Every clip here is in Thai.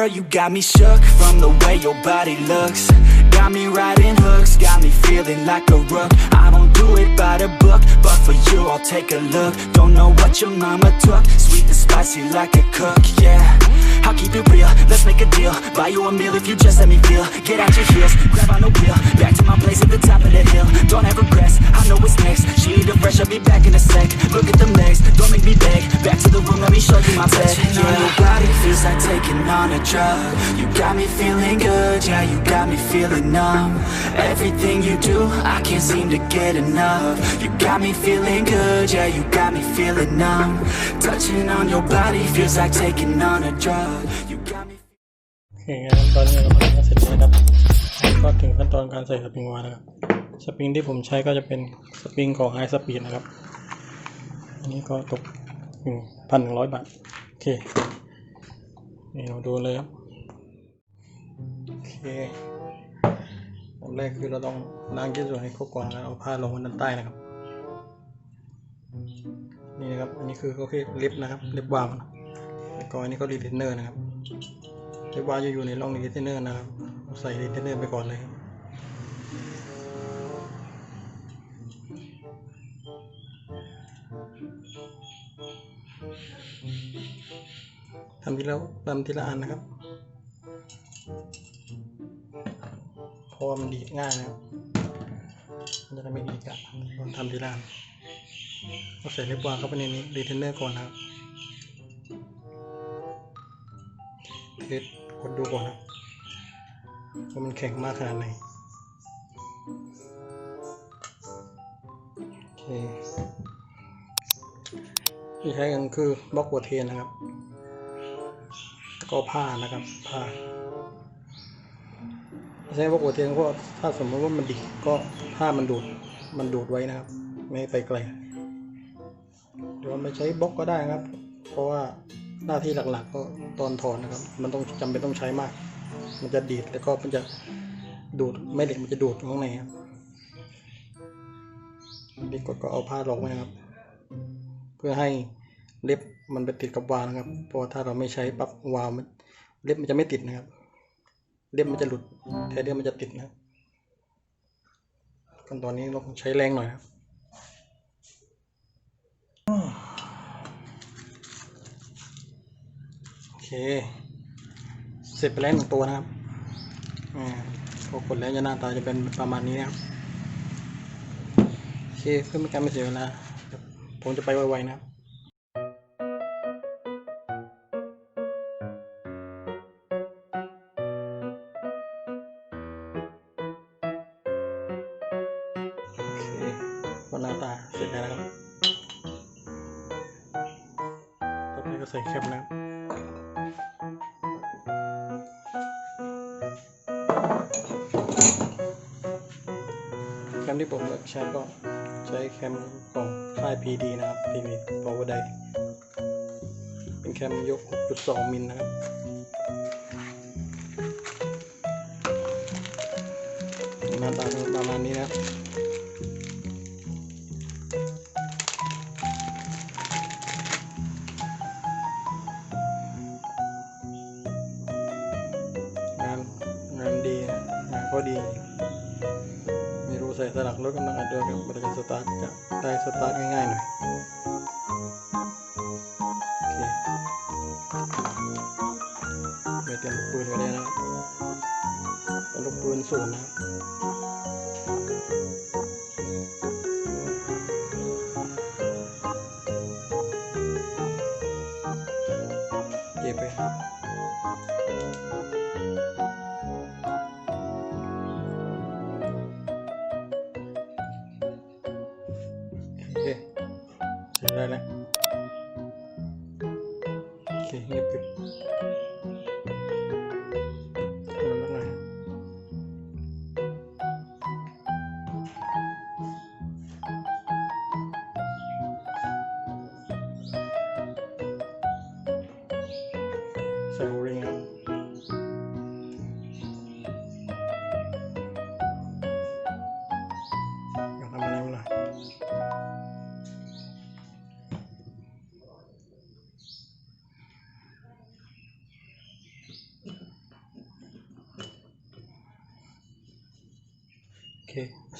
Girl, you got me shook from the way your body looks. Got me riding hooks, got me feeling like a rook. I don't do it by the book, but for you, I'll take a look. Don't know what your mama took, sweet and spicy like a cook, yeah. I'll keep it real, let's make a deal. Buy you a meal if you just let me feel. Get out your heels, grab on the wheel. Back to my place at the top of the hill. Don't have regrets, I know what's next. She need a fresh, I'll be back in a sec. Look at the legs, don't make me beg. Back to the room, let me show you my bed. Yeah. on your body feels like taking on a drug. You got me feeling good, yeah, you got me feeling numb. Everything you do, I can't seem to get enough. You got me feeling good, yeah, you got me feeling numb. Touching on your body feels like taking on a drug. You got me. โอเคงั้นตอนนี้เราทำงานเสร็จแล้วนะครับก็ถึงขั้นตอนการใส่สปริงวาล์วนะครับ สปริงที่ผมใช้ก็จะเป็นสปริงของไฮสปีดนะครับ อันนี้ก็ตกหนึ่งพันหนึ่งร้อยบาท โอเค นี่เราดูเลยครับ โอเคอันแรกคือเราต้องล้างชิ้นส่วนให้ครบก่อนแล้วเอาผ้าลงไว้ด้านใต้นะครับ นี่นะครับ อันนี้คือเขาเรียกลิฟต์นะครับ เลิฟต์วาวนะแล้วก็อันนี้ก็รีเทนเนอร์นะครับเรียกว่าจะอยู่ในร่องรีเทนเนอร์นะครับ ใส่รีเทนเนอร์ไปก่อนเลยครับ ทำทีละทำทีละอันนะครับเพราะมันดีดง่ายนะครับมันจะไม่ดีดกันต้องทำทีละอันก็ใส่เรียบวางเข้าไปในนี้รีเทนเนอร์ก่อนนะครับเทสกดดูก่อนนะว่ามันแข็งมากขนาดไหนโอเคที่ใช้กันคือบล็อกหัวเทียนนะครับ ก็ผ้านะครับผ้าใช้บล็อกหัวเทียนเพราะถ้าสมมติว่ามันดีก็ผ้ามันดูดมันดูดไว้นะครับ ไม่ไปไกลหรือว่าไม่ใช้บล็อกก็ได้ครับ เพราะว่าหน้าที่หลักๆ ก็ตอนถอนนะครับ มันต้องจำเป็นต้องใช้มาก มันจะดีดแล้วก็มันจะดูดแม่เหล็กมันจะดูดข้างในครับนี่กดก็เอาผ้าลงไว้นะครับ เพื่อให้เล็บ มันไปติดกับวาล์วนะครับ เพราะถ้าเราไม่ใช้ปั๊บวาล์วมันเล็บมันจะไม่ติดนะครับ เล็บมันจะหลุดแทนที่มันจะติดนะขั้นตอนนี้เราใช้แรงหน่อยครับโอเค เสร็จไปแล้วหนึ่งตัวนะครับอ่าพอกดแล้วจะหน้าตาจะเป็นประมาณนี้นะครับโอเคเพื่อไม่การไม่เสียเวลาผมจะไปไวๆนะครับ ใช้ก็ใช้แคมของค่าย PD นะครับ PD Power d i เป็นแคมยก 6.2 มิลนะครับ หน้าตาประมาณนี้นะครับงานงานดีนะงานก็ดี ไม่รู้ใส่สลักรถกำลังอัดด้วยครั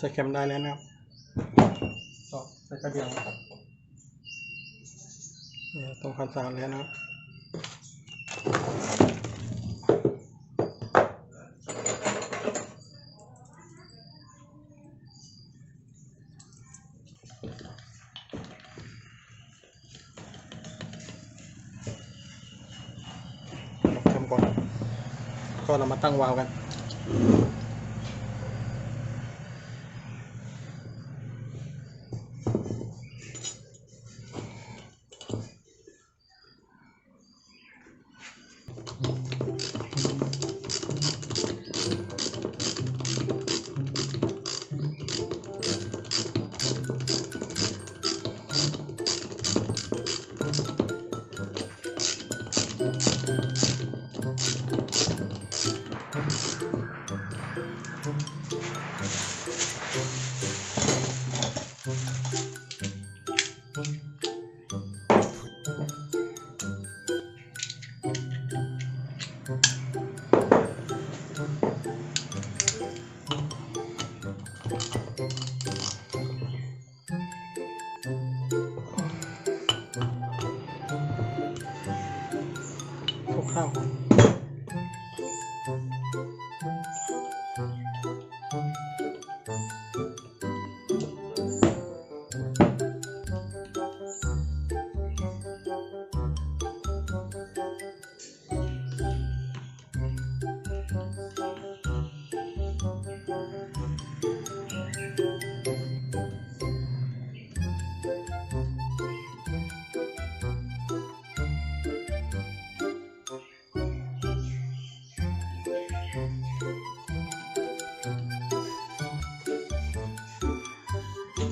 ใส่เข็มได้แล้วนะครับก็ใส่กระเดียวนะครับเนี่ยต้องความสะอาดแล้วนะครับทำก่อนก็เรามาตั้งวาล์วกัน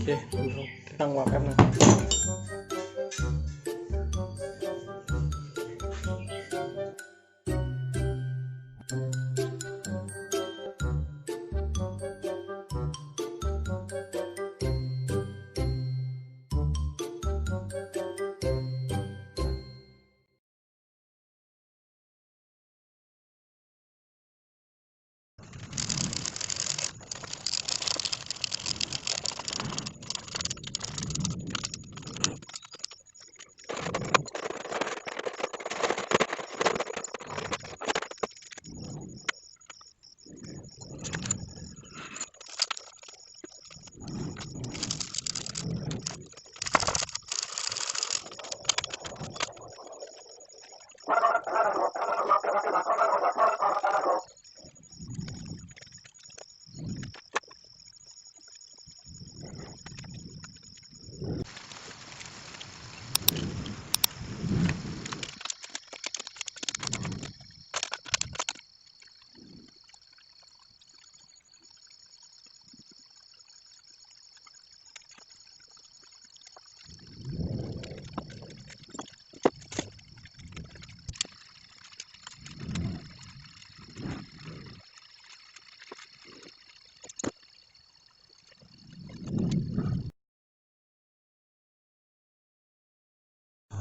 โอเคเ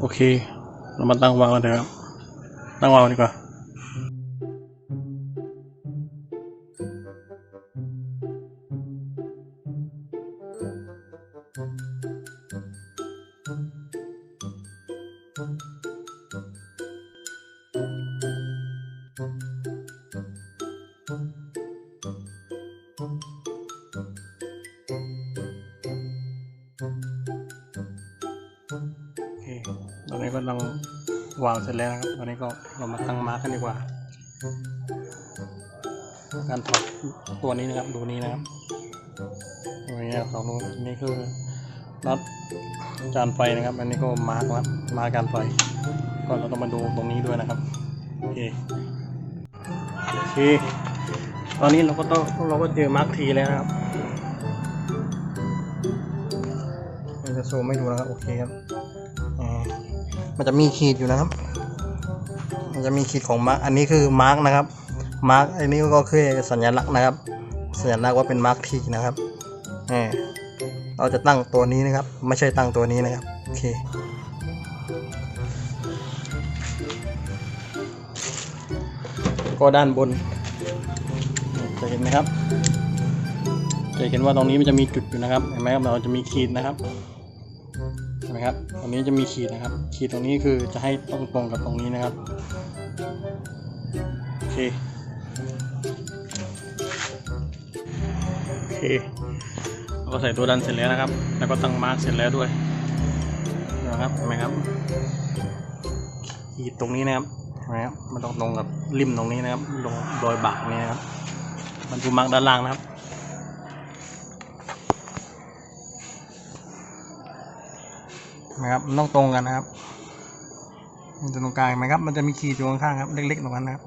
โอเค เรามาตั้งวางกันเถอะครับ ตั้งวางดีกว่า สร็จแล้วครับตอนนี้ก็เรามาตั้งมาร์กกันดีกว่า การถอดตัวนี้นะครับดูนี้นะครับตัวนี้สองรูนี่คือน็อตจานไฟนะครับ อันนี้ก็มาร์กแล้วมาร์กการไฟก็เราต้องมาดูตรงนี้ด้วยนะครับโอเคโอเคตอนนี้เราก็ต้องเราก็เจอมาร์กทีแล้วนะครับเราจะซูมไม่ดูนะครับโอเคครับมันจะมีขีดอยู่นะครับ มันจะมีขีดของมาร์กอันนี้คือมาร์กนะครับมาร์กอันนี้ก็คือสัญลักษณ์นะครับ สัญลักษณ์ว่าเป็นมาร์กทีนะครับแหมเราจะตั้งตัวนี้นะครับ ไม่ใช่ตั้งตัวนี้นะครับโอเคก็ด้านบนจะเห็นไหมครับจะเห็นว่าตรงนี้มันจะมีจุดอยู่นะครับเห็นไหมครับเราจะมีขีดนะครับ มครับตรงนี้จะมีขีดนะครับ ขีดตรงนี้คือจะให้ตรงตรงกับตรงนี้นะครับโอเคโอเคเราก็ใส่ตัวดันเสร็จแล้วนะครับ แล้วก็ตั้งมาร์กเสร็จแล้วด้วยนะครับเห็นไหมครับ ขีดตรงนี้นะครับเห็นไหมครับมันต้องตรงกับริมตรงนี้นะครับตรงรอยบากนี้นะครับ มันดูมาร์กด้านล่างนะครับ นะครับมันต้องตรงกันนะครับ มันจะตรงกลางไหมครับ มันจะมีขีดอยู่ข้างๆครับ เล็กๆตรงนั้นนะครับ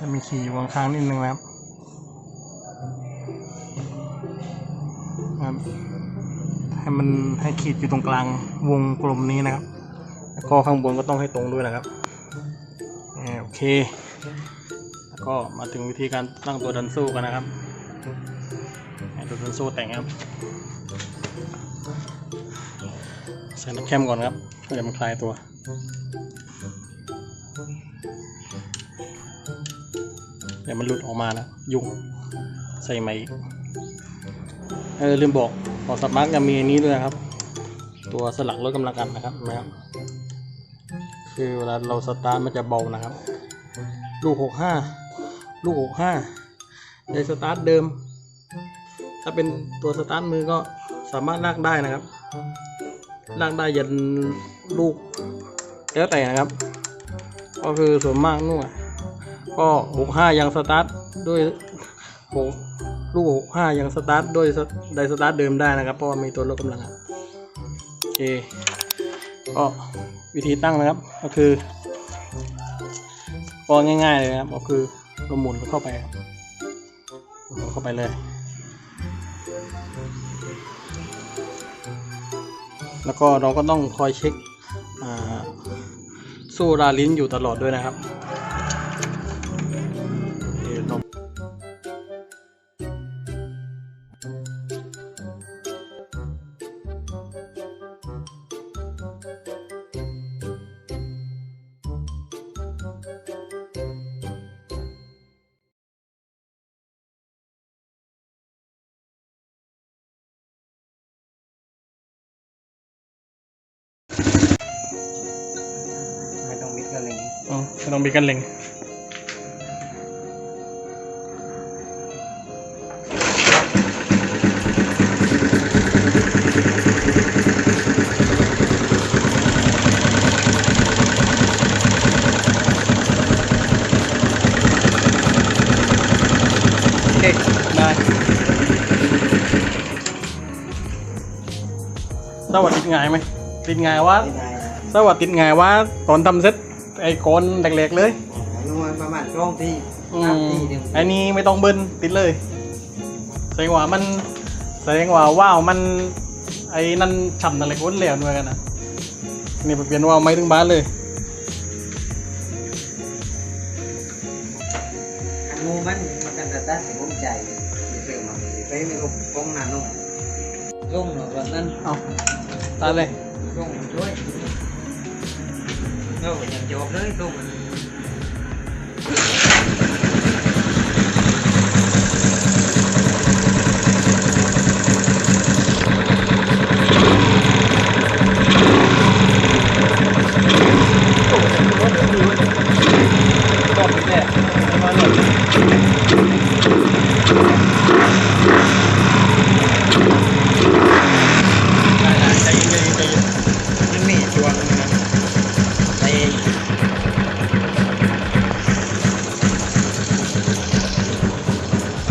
จะมีขีดอยู่ข้างๆนิดนึงนะครับครับให้มันให้ขีดอยู่ตรงกลางวงกลมนี้นะครับ แล้วก็ข้างบนก็ต้องให้ตรงด้วยนะครับโอเค แล้วก็มาถึงวิธีการตั้งตัวดันสู้กันนะครับให้ตัวดันสู้แต่งครับ ส่น้ำแคมก่อนครับเพื่อจะมันคลายตัวเดี๋ยวมันหลุดออกมานะ ยุ่งใส่ใหม่อีกเออลืมบอกพอสมาร์ทจะมีอันนี้ด้วยนะครับ ตัวสลักลดกำลังกันนะครับเห็นไหมครับคือเวลาเราสตาร์ทมันจะเบานะครับ ลูกหกห้าลูกหกห้าในสตาร์ทเดิม ถ้าเป็นตัวสตาร์ทมือก็สามารถลากได้นะครับ ลากได้ยันลูกแล้วแต่นะครับ ก็คือส่วนมากนู่นก็หกห้ายังสตาร์ทด้วยหกลูกหกห้ายังสตาร์ทด้วยไดสตาร์ทเดิมได้นะครับ เพราะว่ามีตัวลดกำลังโอเคก็วิธีตั้งนะครับ ก็คือก็ง่ายๆเลยนะครับ ก็คือเราหมุนเข้าไปครับหมุนเข้าไปเลย แล้วก็เราก็ต้องคอยเช็คสู้ราลิ้นอยู่ตลอดด้วยนะครับ อ๋อไม่ต้องมีกันเล็งโอเคได้สวัสดี ไงายไหมติดไงายว่าไม่ได้สวัสดีไงายว่าตอนทำเซ็ตไอ้โกนแหลกๆเลยนวลประมาณช่องที่อืสามมที่เดียวอันนี้ไม่ต้องเบิ้ลติดเลย แสดงว่ามัน แสดงว่าว้าวมัน ไอ้นั่นฉ่ำอะไรก้นเหลวด้วยกันนะนี่เปลี่ยนว่าวไม่ถึงบ้านเลย อันงูมันมันกันแต่ตัดสินใจเสื่อมมันไปไม่รู้กองหนานุ่งลุ่งหรอกวันนั้นเอาตายเลยลุ่งช่วย เราอย่า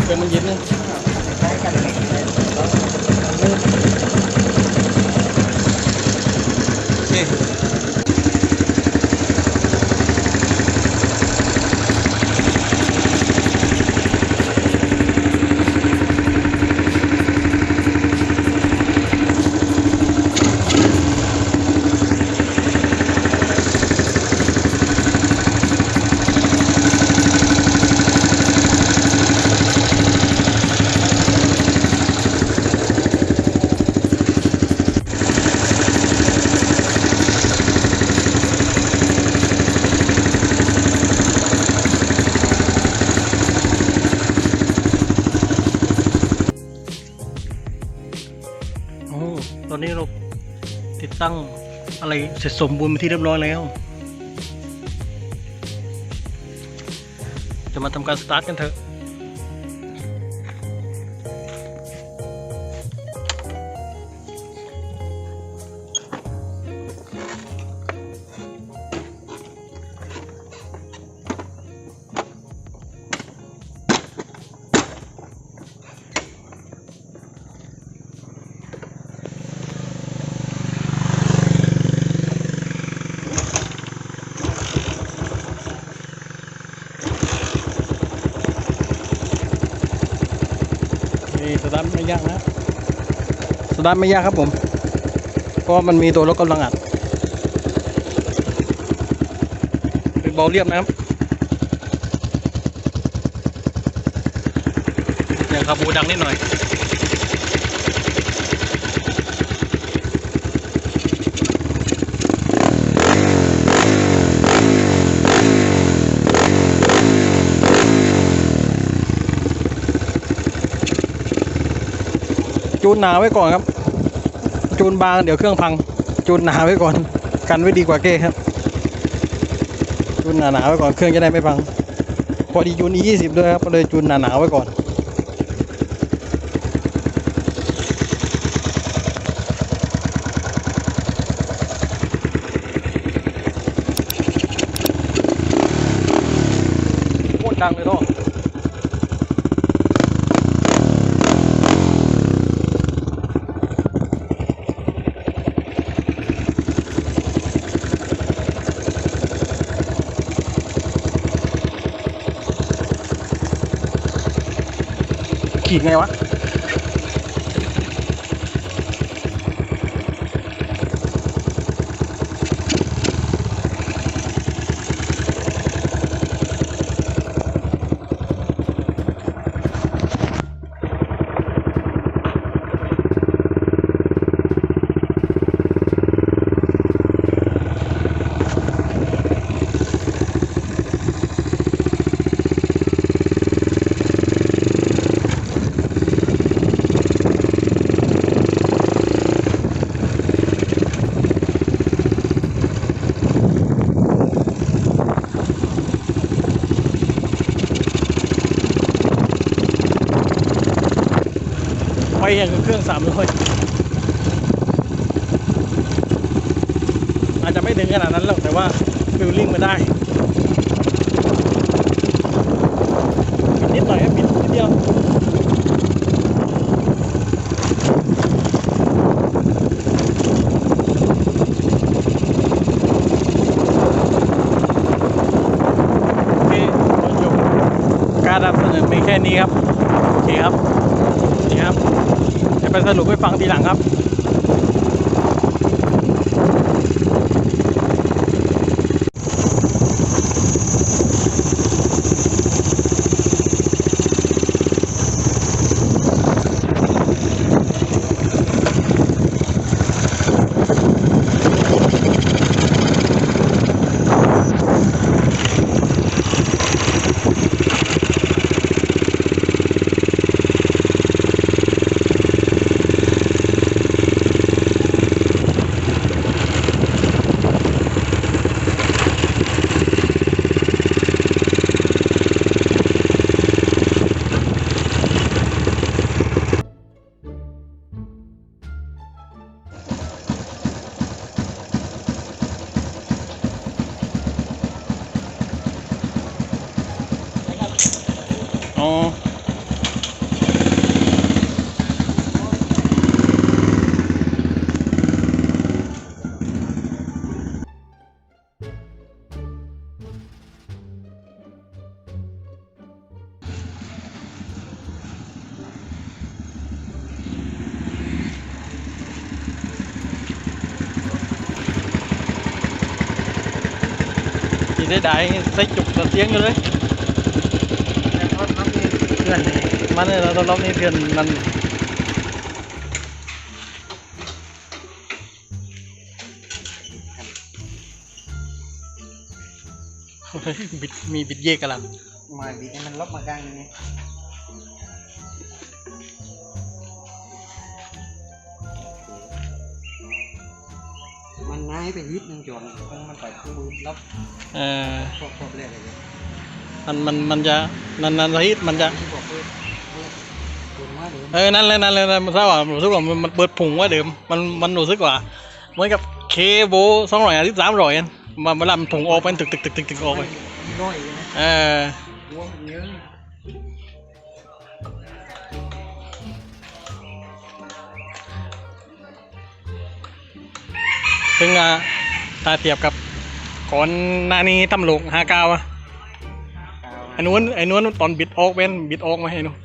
Cái mình dính อนนี้เราติดตั้งอะไรเสร็จสมบูรณ์เป็นที่เรียบร้อยแล้ว จะมาทำการสตาร์ทกันเถอะ สตาร์ทไม่ยากครับผม เพราะมันมีตัวรถกำลังอัด เป็นเบาเรียบนะครับอย่างคาบูดังนิดหน่อยจูนหนาไว้ก่อนครับ จูนบางเดี๋ยวเครื่องพัง จูนหนาไว้ก่อน กันไว้ดีกว่าเก้ครับ จูนหนาหนาๆไว้ก่อนเครื่องจะได้ไม่พัง พอดีจูน E20 ด้วยครับก็เลยจูนหนาหนาๆไว้ก่อนโคตรดังเลยท่อ ขีดไงวะ สามร้อยอาจจะไม่ถึงขนาดนั้นหรอกแต่ว่าฟิลลิ่งมาได้บิดนิดหน่อยครับบิดนิดเดียวโอเคขอจบการนำเสนอมีแค่นี้ครับ โอเคครับ นี่ครับจะไป สรุปให้ฟังทีหลังครับ อ๋อ chỉ thế đại xây chục là tiếng rồi đấy. พื่อนเลยมันเนี่ยเราต้องรอบนี้เพื่อนมันบิดมีบิดเยกกันละมาบีให้มันลบมากลางนี่มไปฮิตหนึ่งจวนคงมันไปมือรับเออพวกพวกเล่อะไรอย่างเงี้ย มันมันมันจะนันนันสฮิตมันจะที่บอกเปิดเปิดเปิดมาเดิมเออ นั่นเลยนั่นเลยนั่นมันทราบว่ารู้สึกว่ามันมันเปิดผงว่าเดิม มันมันรู้สึกว่าเหมือนกับเคโบสองร้อยอะที่สามร้อยอันมันเวลามันผงออกเป็นตึกตึกตึกตึกตึกออกไปน้อยเลยนะเออรวมเยอะซึ่งอะตาเทียบกับก่อนหน้านี้ตำรวจห้าเก้าอะกาว ไอ้นู้นไอ้นู้นตอนบิดออกเป็นบิดออกมาให้นู้น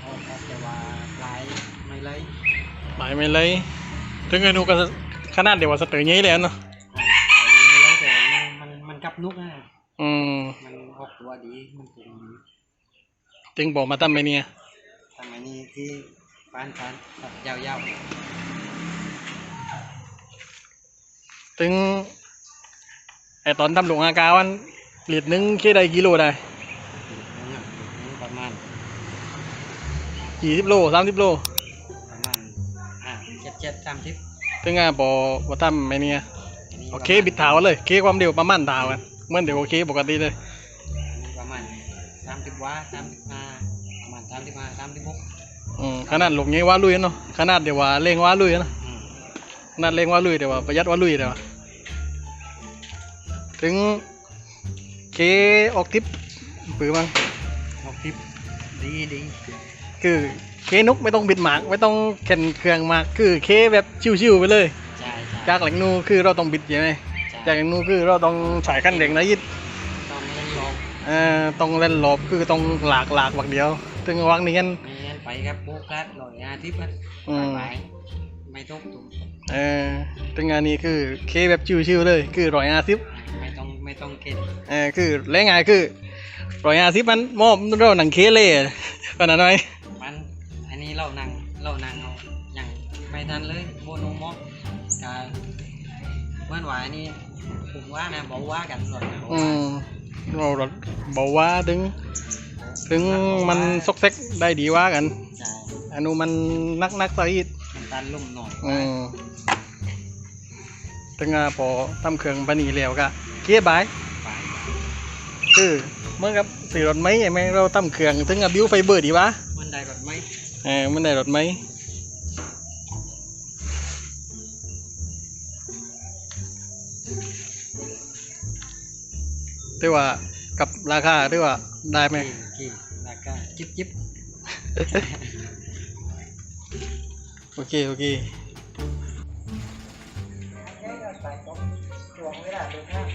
เอาครับแต่ว่าลายไม่เลยหมายไม่เลยถึงไอ้นู้นก็ขนาดเดียวว่าสเตอร์ยี่เลยเนาะไม่เลยแต่มันมันมันกับนุกนะอืมมันออกตัวดีมันเก่งดีจึงบอกมาตั้มไปเนี่ยทำไมนี่ที่ปานปานแบบยาวๆถึงไอ้ตอนทำหลวงอาเกาวัน ลิตรหนึงแค่ได้กิโลได้ประมาณกี่สิบโลสามสิบโลประมาณอ่าเจ็ดเจ็ดสามสิบถึงอะบอกว่าตั้มไปเนี่ยโอเคบิดเท้าเลยเคความเร็วประมาณเท้ากันเหมื่อนเดี๋ยวโอเคปกติเลยประมาณสามสิบวาสามสิบห้าประมาณสามสิบห้าสามสิบหกอืมขนาดหลงงี้ว่าลุยเนาะขนาดเดี๋ยวว่าเร่งว่าลุยเนาะอืมขนาดเร่งว่าลุยเดี๋ยวว่าประหยัดว่าลุยเดี๋ยวว่าถึง เคออกทริปปือมั้งหกสิบดีดีคือเคนุกไม่ต้องบิดหมากไม่ต้องแข่นเครื่องมากคือเคแบบชิวๆไปเลยใช่ใช่จากแหล่งนูคือเราต้องบิดใช่ไหมใช่จากแหล่งนูคือเราต้องฉายขั้นเร่งนะยิดตอนนี้ลองเอ่อต้องเล่นหลบคือต้องหลากหลากวักเดียวถึงวักนี้กันมีเงินไปครับโบกัสหน่อยอาทิตย์มันอืมไปไม่ต้องตุกเออถึงงานนี้คือเคแบบชิวๆเลย คือร้อยห้าสิบ ไม่ต้องไม่ต้องเก็บเออคือแรงงานคือร้อยห้าสิบมันมอบเราหนังเคเลยอะขนาดนั้นไหมมันอันนี้เรานั่งเรานั่งเอาอย่างไม่ทันเลยโบนูมอกกาเมื่อวานนี้ผมว่านะบอกว่ากันหน่อยนะบอกอืว่ามเราบอกว่าถึง ถึงมันซอกเซ็กได้ดีว่ากันใช่อนุมันนักนักๆซะอีกมันตันลุ่มหน่อยอืมถึงอะพอทำเครื่องปานนีแล้วก็ เกียร์บายไปคือเหมื่อนกับสีรถไหมไอ้แม่งเราทำเครื่องถึงอะบิวไฟเบอร์ดีวะมันได้แบบไหมเออมันได้รถไหมที่ว่ากับราคาที่ว่าได้ไหมกี่กี่แล้วก็จิ๊บจิ๊บโอเค โอเคเอาเข้าไป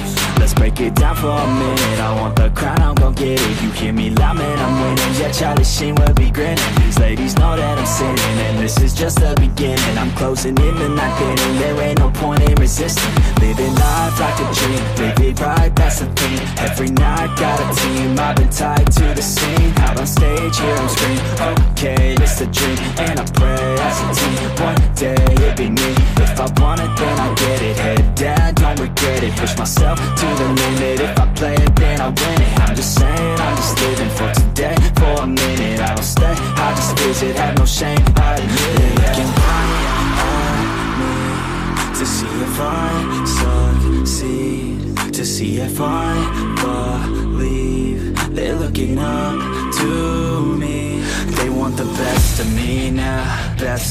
Let's break it down for a minute. I want the crown, I'm gon' get it. You hear me loud, man, I'm winning. Yeah, Charlie Sheen will be grinning. These ladies know that I'm sinning And this is just the beginning. I'm closing in the night inning There. Ain't no point in resisting. Living life like a dream. Live it right, that's the thing. Every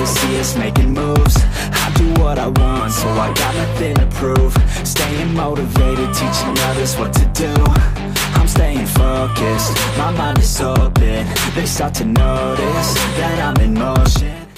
they see us making moves. I do what I want, so I got nothing to prove. Staying motivated, teaching others what to do. I'm staying focused, my mind is open. They start to notice that I'm in motion